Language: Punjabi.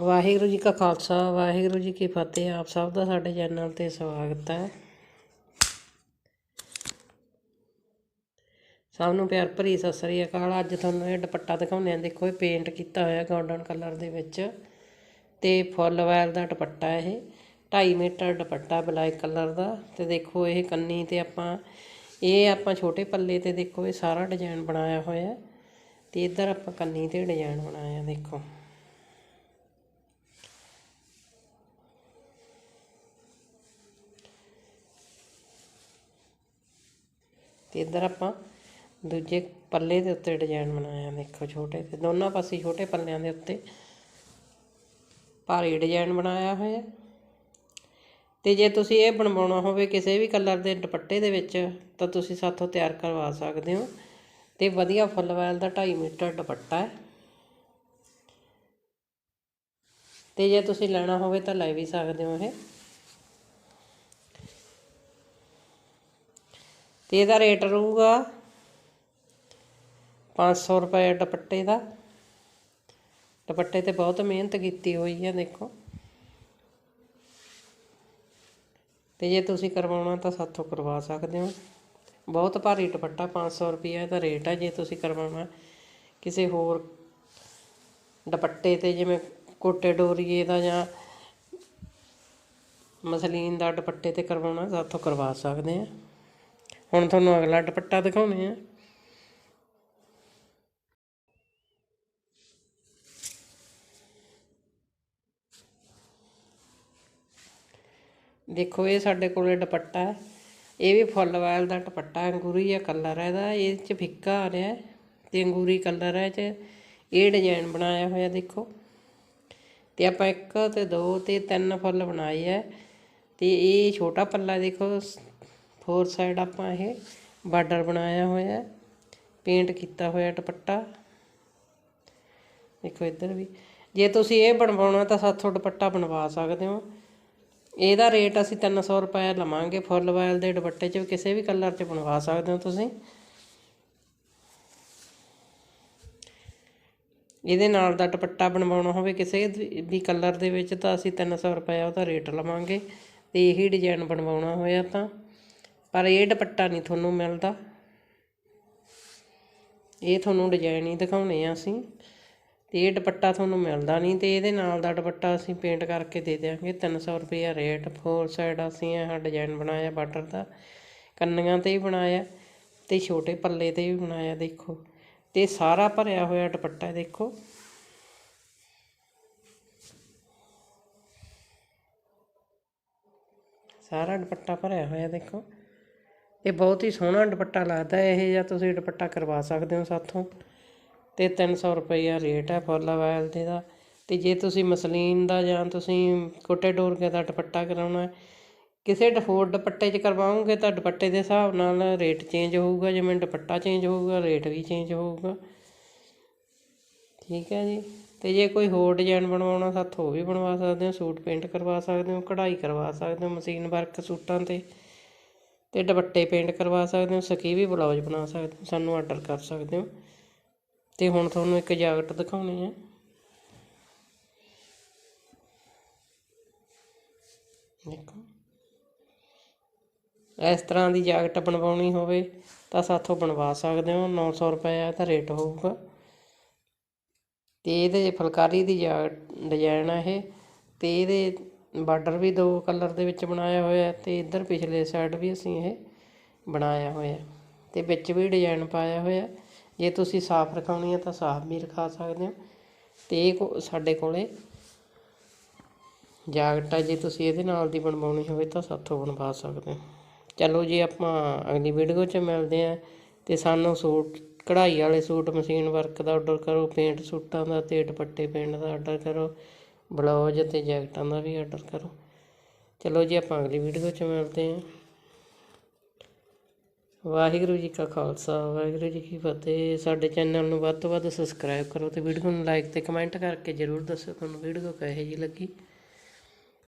ਵਾਹਿਗੁਰੂ ਜੀ ਕਾ ਖਾਲਸਾ, ਵਾਹਿਗੁਰੂ ਜੀ ਕੀ ਫਤਿਹ। ਆਪ ਸਭ ਦਾ ਸਾਡੇ ਚੈਨਲ ਤੇ ਸਵਾਗਤ ਹੈ। ਸਭ ਨੂੰ ਪਿਆਰ ਭਰੀ ਸਤਿ ਸ੍ਰੀ ਅਕਾਲ। ਅੱਜ ਤੁਹਾਨੂੰ ਇਹ ਦੁਪੱਟਾ ਦਿਖਾਉਂਦੇ ਆ ਦੇਖੋ, ਇਹ ਪੇਂਟ ਕੀਤਾ ਹੋਇਆ ਗੋਲਡਨ ਕਲਰ ਦੇ ਵਿੱਚ ਤੇ ਫੁੱਲ ਵੈਲ ਦਾ ਦੁਪੱਟਾ ਇਹ। 2.5 ਮੀਟਰ ਦੁਪੱਟਾ ਬਲੈਕ ਕਲਰ ਦਾ। ਤੇ ਦੇਖੋ, ਇਹ ਕੰਨੀ ਤੇ ਆਪਾਂ, ਇਹ ਆਪਾਂ ਛੋਟੇ ਪੱਲੇ ਤੇ ਦੇਖੋ, ਇਹ ਸਾਰਾ ਡਿਜ਼ਾਈਨ ਬਣਾਇਆ ਹੋਇਆ। ਤੇ ਇੱਧਰ ਆਪਾਂ ਕੰਨੀ ਤੇ ਡਿਜ਼ਾਈਨ ਬਣਾਇਆ, ਦੇਖੋ। ਤੇ ਇੱਧਰ ਆਪਾਂ ਦੂਜੇ ਪੱਲੇ ਦੇ ਉੱਤੇ ਡਿਜ਼ਾਈਨ ਬਣਾਇਆ, ਦੇਖੋ ਛੋਟੇ ਤੇ ਦੋਨਾਂ ਪਾਸੇ ਛੋਟੇ ਪੱਲਿਆਂ ਦੇ ਉੱਤੇ ਭਾਰੀ ਡਿਜ਼ਾਈਨ ਬਣਾਇਆ ਹੋਇਆ। ਤੇ ਜੇ ਤੁਸੀਂ ਇਹ ਬਣਵਾਉਣਾ ਹੋਵੇ ਕਿਸੇ ਵੀ ਕਲਰ ਦੇ ਦੁਪੱਟੇ ਦੇ ਵਿੱਚ, ਤਾਂ ਤੁਸੀਂ ਸਾਥੋਂ ਤਿਆਰ ਕਰਵਾ ਸਕਦੇ ਹੋ। ਤੇ ਵਧੀਆ ਫੁੱਲਵੈਲ ਦਾ 2.5 ਮੀਟਰ ਦੁਪੱਟਾ ਹੈ। ਤੇ ਜੇ ਤੁਸੀਂ ਲੈਣਾ ਹੋਵੇ ਤਾਂ ਲੈ ਵੀ ਸਕਦੇ ਹੋ ਇਹ। ਤੇ ਇਹਦਾ ਰੇਟ ਰਹੂਗਾ? 500 ਰੁਪਏ ਦੁਪੱਟੇ ਦਾ। ਦੁਪੱਟੇ ਤੇ ਬਹੁਤ ਮਿਹਨਤ ਕੀਤੀ ਹੋਈ ਹੈ ਦੇਖੋ। ਤੇ ਜੇ ਤੁਸੀਂ ਕਰਵਾਉਣਾ ਤਾਂ ਸਾਥੋਂ ਕਰਵਾ ਸਕਦੇ ਹੋ। ਬਹੁਤ ਭਾਰੀ ਦੁਪੱਟਾ 500 ਰੁਪਏ ਦਾ ਰੇਟ ਹੈ ਜੇ ਤੁਸੀਂ ਕਰਵਾਉਣਾ ਕਿਸੇ ਹੋਰ ਦੁਪੱਟੇ ਤੇ, ਜਿਵੇਂ ਕੋਟੇ ਡੋਰੀਏ ਦਾ ਜਾਂ ਮਸਲੀਨ ਦਾ ਦੁਪੱਟੇ ਤੇ ਕਰਵਾਉਣਾ, ਸਾਥੋਂ ਕਰਵਾ ਸਕਦੇ ਆ। ਹੁਣ ਤੁਹਾਨੂੰ ਅਗਲਾ ਦੁਪੱਟਾ ਦਿਖਾਉਣੇ ਆ। ਦੇਖੋ, ਇਹ ਸਾਡੇ ਕੋਲੇ ਦੁਪੱਟਾ ਹੈ। ਇਹ ਵੀ ਫੁੱਲ ਵਾਲ ਦਾ ਦੁਪੱਟਾ, ਅੰਗੂਰੀ ਆ ਕਲਰ ਹੈ ਇਹਦਾ, ਇਹ ਚ ਫਿੱਕਾ ਆ ਰਿਹਾ ਤੇ ਅੰਗੂਰੀ ਕਲਰ ਹੈ ਚ ਇਹ ਡਿਜ਼ਾਈਨ ਬਣਾਇਆ ਹੋਇਆ, ਦੇਖੋ। ਤੇ ਆਪਾਂ ਇੱਕ ਤੇ ਦੋ ਤੇ ਤਿੰਨ ਫੁੱਲ ਬਣਾਏ ਆ ਤੇ ਇਹ ਛੋਟਾ ਪੱਲਾ ਦੇਖੋ ਫੋਰ ਸਾਈਡ ਆਪਾਂ ਇਹ ਬਾਰਡਰ ਬਣਾਇਆ ਹੋਇਆ ਪੇਂਟ ਕੀਤਾ ਹੋਇਆ ਦੁਪੱਟਾ। ਦੇਖੋ ਇੱਧਰ ਵੀ। ਜੇ ਤੁਸੀਂ ਇਹ ਬਣਵਾਉਣਾ ਤਾਂ ਸਾਥੋਂ ਦੁਪੱਟਾ ਬਣਵਾ ਸਕਦੇ ਹੋ। ਇਹਦਾ ਰੇਟ ਅਸੀਂ 300 ਰੁਪਏ ਲਵਾਂਗੇ ਫੁੱਲ ਵਾਇਲ ਦੇ ਦੁਪੱਟੇ 'ਚ ਕਿਸੇ ਵੀ ਕਲਰ 'ਚ ਬਣਵਾ ਸਕਦੇ ਹੋ ਤੁਸੀਂ। ਇਹਦੇ ਨਾਲ ਦਾ ਦੁਪੱਟਾ ਬਣਵਾਉਣਾ ਹੋਵੇ ਕਿਸੇ ਵੀ ਕਲਰ ਦੇ ਵਿੱਚ ਤਾਂ ਅਸੀਂ 300 ਰੁਪਏ ਉਹਦਾ ਰੇਟ ਲਵਾਂਗੇ। ਤੇ ਇਹੀ ਡਿਜ਼ਾਈਨ ਬਣਵਾਉਣਾ ਹੋਇਆ ਤਾਂ। ਪਰ ਇਹ ਦੁਪੱਟਾ ਨਹੀਂ ਤੁਹਾਨੂੰ ਮਿਲਦਾ। ਇਹ ਤੁਹਾਨੂੰ ਡਿਜ਼ਾਈਨ ਹੀ ਦਿਖਾਉਣੇ ਆ ਅਸੀਂ। ਤੇ ਇਹ ਦੁਪੱਟਾ ਤੁਹਾਨੂੰ ਮਿਲਦਾ ਨਹੀਂ ਤੇ ਇਹਦੇ ਨਾਲ ਦਾ ਦੁਪੱਟਾ ਅਸੀਂ ਪੇਂਟ ਕਰਕੇ ਦੇ ਦਿਆਂਗੇ। 300 ਰੁਪਏ ਰੇਟ ਫੋਰ ਸਾਈਡ ਅਸੀਂ ਇਹ ਡਿਜ਼ਾਈਨ ਬਣਾਇਆ ਬਾਰਡਰ ਦਾ। ਕੰਨੀਆਂ ਤੇ ਵੀ ਬਣਾਇਆ ਤੇ ਛੋਟੇ ਪੱਲੇ ਤੇ ਵੀ ਬਣਾਇਆ ਦੇਖੋ। ਤੇ ਸਾਰਾ ਭਰਿਆ ਹੋਇਆ ਦੁਪੱਟਾ ਦੇਖੋ। ਸਾਰਾ ਦੁਪੱਟਾ ਭਰਿਆ ਹੋਇਆ ਦੇਖੋ। ਇਹ ਬਹੁਤ ਹੀ ਸੋਹਣਾ ਦੁਪੱਟਾ ਲੱਗਦਾ, ਇਹ ਜਾਂ ਤੁਸੀਂ ਦੁਪੱਟਾ ਕਰਵਾ ਸਕਦੇ ਹੋ ਸਾਥੋਂ। ਤੇ 300 ਰੁਪਈਆ ਰੇਟ ਹੈ ਫੁੱਲ ਵਾਇਲ ਦੇ ਦਾ। ਤੇ ਜੇ ਤੁਸੀਂ ਮਸਲੀਨ ਦਾ ਜਾਂ ਤੁਸੀਂ ਕੋਟੇ ਡੋਰਗੇ ਦਾ ਦੁਪੱਟਾ ਕਰਾਉਣਾ ਕਿਸੇ ਹੋਰ ਦੁਪੱਟੇ 'ਚ ਕਰਵਾਉਂਗੇ ਤਾਂ ਦੁਪੱਟੇ ਦੇ ਹਿਸਾਬ ਨਾਲ ਰੇਟ ਚੇਂਜ ਹੋਊਗਾ, ਜਿਵੇਂ ਦੁਪੱਟਾ ਚੇਂਜ ਹੋਊਗਾ, ਰੇਟ ਵੀ ਚੇਂਜ ਹੋਊਗਾ। ਠੀਕ ਹੈ ਜੀ। ਤੇ ਜੇ ਕੋਈ ਹੋਰ ਡਿਜ਼ਾਈਨ ਬਣਵਾਉਣਾ ਸਾਥੋਂ ਉਹ ਵੀ ਬਣਵਾ ਸਕਦੇ ਹੋ, ਸੂਟ ਪੇਂਟ ਕਰਵਾ ਸਕਦੇ ਹੋ, ਕਢਾਈ ਕਰਵਾ ਸਕਦੇ ਹੋ, ਮਸ਼ੀਨ ਵਰਕ ਸੂਟਾਂ ਤੇ। ਤੇ ਦੁਪੱਟੇ ਪੇਂਟ ਕਰਵਾ ਸਕਦੇ ਹੋ, ਸਕੀ ਵੀ ਬਲਾਉਜ ਬਣਾ ਸਕਦੇ ਹੋ, ਸਾਨੂੰ ਆਰਡਰ ਕਰ ਸਕਦੇ ਹੋ। ਤੇ ਹੁਣ ਤੁਹਾਨੂੰ ਇੱਕ ਜੈਕਟ ਦਿਖਾਉਣੀ ਹੈ। ਦੇਖੋ। ਇਸ ਤਰ੍ਹਾਂ ਦੀ ਜੈਕਟ ਬਣਵਾਉਣੀ ਹੋਵੇ ਤਾਂ ਸਾਥੋਂ ਬਣਵਾ ਸਕਦੇ ਹੋ 900 ਰੁਪਏ ਤਾਂ ਰੇਟ ਹੋਊਗਾ। ਤੇ ਇਹਦੇ ਫੁਲਕਾਰੀ ਦੀ ਡਿਜ਼ਾਈਨ ਆ ਇਹ, ਤੇ ਇਹਦੇ ਬਾਰਡਰ ਵੀ ਦੋ ਕਲਰ ਦੇ ਵਿੱਚ ਬਣਾਇਆ ਹੋਇਆ ਅਤੇ ਇੱਧਰ ਪਿਛਲੇ ਸਾਈਡ ਵੀ ਅਸੀਂ ਇਹ ਬਣਾਇਆ ਹੋਇਆ ਅਤੇ ਵਿੱਚ ਵੀ ਡਿਜ਼ਾਈਨ ਪਾਇਆ ਹੋਇਆ ਜੇ ਤੁਸੀਂ ਸਾਫ਼ ਰਖਾਉਣੀ ਹੈ ਤਾਂ ਸਾਫ਼ ਵੀ ਰਖਾ ਸਕਦੇ ਹੋ ਅਤੇ ਇਹ ਸਾਡੇ ਕੋਲੇ ਜਾਕਟ ਆ ਜੇ ਤੁਸੀਂ ਇਹਦੇ ਨਾਲ ਦੀ ਬਣਵਾਉਣੀ ਹੋਵੇ ਤਾਂ ਸਾਥੋਂ ਬਣਵਾ ਸਕਦੇ ਹੋ। ਚਲੋ ਜੀ ਆਪਾਂ ਅਗਲੀ ਵੀਡੀਓ 'ਚ ਮਿਲਦੇ ਆਂ ਤੇ ਸਾਨੂੰ ਸੂਟ, ਕਢਾਈ ਵਾਲੇ ਸੂਟ ਮਸ਼ੀਨ ਵਰਕ ਦਾ ਆਰਡਰ ਕਰੋ, ਪੇਂਟ ਸੂਟਾਂ ਦਾ ਤੇ ਦੁਪੱਟੇ ਪੇਂਟ ਦਾ ਆਰਡਰ ਕਰੋ। ਬਲਾਉਜ ਅਤੇ ਜੈਕਟਾਂ ਦਾ ਵੀ ਆਰਡਰ ਕਰੋ। ਚਲੋ ਜੀ, ਆਪਾਂ ਅਗਲੀ ਵੀਡੀਓ 'ਚ ਮਿਲਦੇ ਹਾਂ। ਵਾਹਿਗੁਰੂ ਜੀ ਕਾ ਖਾਲਸਾ, ਵਾਹਿਗੁਰੂ ਜੀ ਕੀ ਫਤਿਹ। ਸਾਡੇ ਚੈਨਲ ਨੂੰ ਵੱਧ ਤੋਂ ਵੱਧ ਸਬਸਕ੍ਰਾਈਬ ਕਰੋ ਤੇ ਵੀਡੀਓ ਨੂੰ ਲਾਈਕ ਤੇ ਕਮੈਂਟ ਕਰਕੇ ਜਰੂਰ ਦੱਸੋ ਤੁਹਾਨੂੰ ਵੀਡੀਓ ਕਿਹੋ ਜਿਹੀ ਲੱਗੀ।